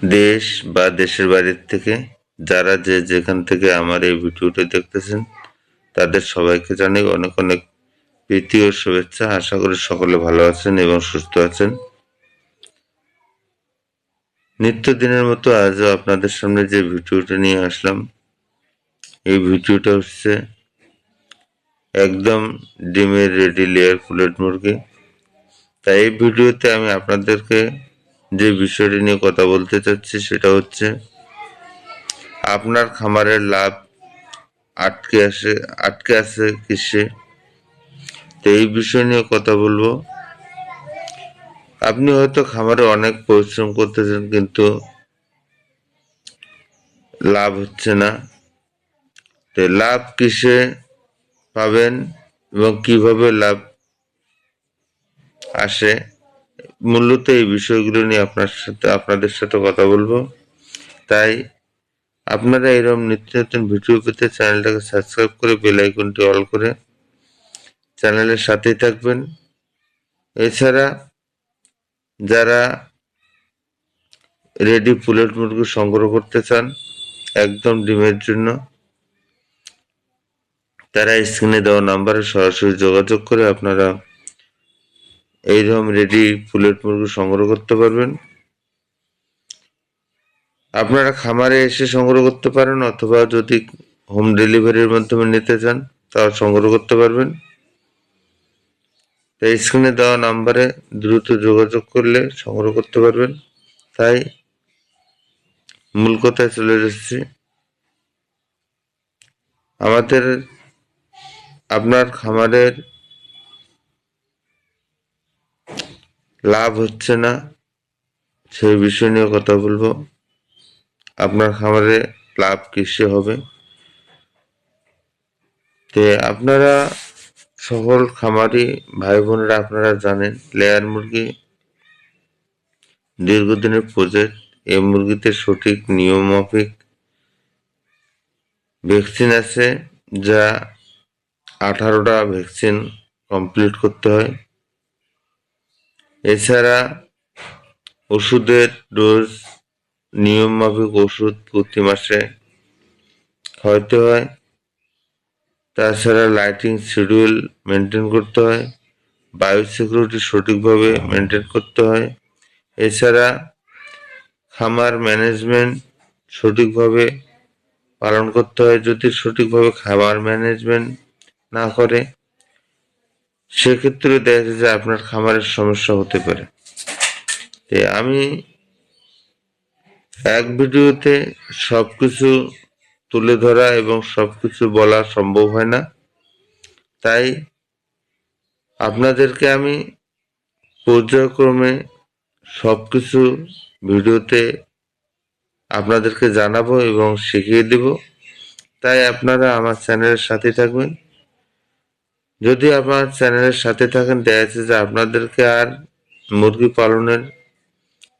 দেশ বা দেশের বাইরের থেকে যারা যে যেখান থেকে আমার এই ভিডিওটি দেখতেছেন, তাদের সবাইকে জানাই অনেক অনেক প্রীতি ও শুভেচ্ছা। আশা করি সকলে ভালো আছেন এবং সুস্থ আছেন। নিত্যদিনের মতো আজও আপনাদের সামনে যে ভিডিওটা নিয়ে আসলাম, এই ভিডিওটা হচ্ছে একদম ডিমের রেডি লেয়ার ফুলেট মুরগি। তাই এই ভিডিওতে আমি আপনাদেরকে যে বিষয়টি নিয়ে কথা বলতে চাচ্ছি সেটা হচ্ছে, আপনার খামারের লাভ আটকে আসে, আটকে আছে কিসে? তো এই বিষয় নিয়ে কথা বলব। আপনি হয়তো খামারে অনেক পরিশ্রম করতেছেন, কিন্তু লাভ হচ্ছে না। তো লাভ কিসে পাবেন এবং কীভাবে লাভ আসে? মূলত এই বিষয়গুলো নিয়ে আপনার সাথে, আপনাদের সাথে কথা বলব। তাই আপনারা এরকম নিত্য নতুন ভিডিও পেতে চ্যানেলটাকে সাবস্ক্রাইব করে বেল আইকনটি অল করে চ্যানেলের সাথেই থাকবেন। এছাড়া যারা রেডি পুলেট মুরগি সংগ্রহ করতে চান, একদম ডিমের জন্য, তারা স্ক্রিনে দেওয়া নাম্বারে সরাসরি যোগাযোগ করে আপনারা এইরকম রেডি পুলেট মুরগি সংগ্রহ করতে পারবেন। আপনারা খামারে এসে সংগ্রহ করতে পারেন অথবা যদি হোম ডেলিভারির মাধ্যমে নিতে চান, তাও সংগ্রহ করতে পারবেন। তাই স্ক্রিনে দেওয়া নাম্বারে দ্রুত যোগাযোগ করলে সংগ্রহ করতে পারবেন। তাই মূল কথায় চলে যাচ্ছি আমাদের আপনার খামারের লাভ হচ্ছে না, সেই বিষয় নিয়ে কথা বলব। আপনার খামারে লাভ কিসে হবে? তে আপনারা সকল খামারি ভাই বোনেরা আপনারা জানেন, লেয়ার মুরগি দীর্ঘদিনের প্রজেক্ট, এই মুরগিতে সঠিক নিয়ম মাফিক ভ্যাকসিন আছে, যা আঠারোটা ভ্যাকসিন কমপ্লিট করতে হয়। এছাড়া ওষুধের ডোজ নিয়ম মাফিক ওষুধ প্রতি মাসে খাওয়াতে হয়। তাছাড়া লাইটিং শিডিউল মেনটেন করতে হয়। বায়ো সিকিউরিটি সঠিকভাবে মেনটেন করতে হয়। এছাড়া খামার ম্যানেজমেন্ট সঠিকভাবে পালন করতে হয়। যদি সঠিকভাবে খাবার ম্যানেজমেন্ট না করে সেক্ষেত্রে দেখা যায় যে আপনার খামারের সমস্যা হতে পারে। আমি এক ভিডিওতে সব কিছু তুলে ধরা এবং সব কিছু বলা সম্ভব হয় না। তাই আপনাদেরকে আমি পর্যায়ক্রমে সব কিছু ভিডিওতে আপনাদেরকে জানাব এবং শিখিয়ে দেব। তাই আপনারা আমার চ্যানেলের সাথে থাকবেন। যদি আমার চ্যানেলের সাথে থাকেন দেখা যাচ্ছে যে আপনাদেরকে আর মুরগি পালনের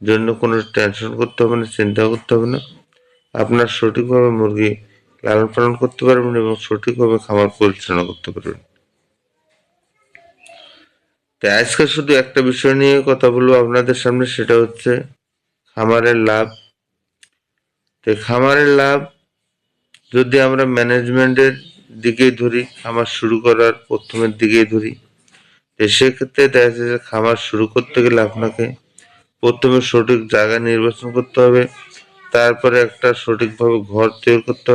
জন্য কোনো টেনশন করতে হবে না, চিন্তা করতে হবে না। আপনার সঠিকভাবে মুরগি লালন পালন করতে পারবেন এবং সঠিকভাবে খামার পরিচালনা করতে পারবেন। তাই আজকে শুধু একটা বিষয় নিয়ে কথা বলব আপনাদের সামনে, সেটা হচ্ছে খামারের লাভ। তো খামারের লাভ, যদি আমরা ম্যানেজমেন্টের দিকেই ধরি, খামার শুরু করার প্রথমের দিকেই ধরি। সেক্ষেত্রে দেখা যাচ্ছে যে খামার শুরু করতে গেলে আপনাকে প্রথমে সঠিক জায়গা নির্বাচন করতে হবে, তারপরে একটা সঠিকভাবে ঘর তৈরি করতে হবে।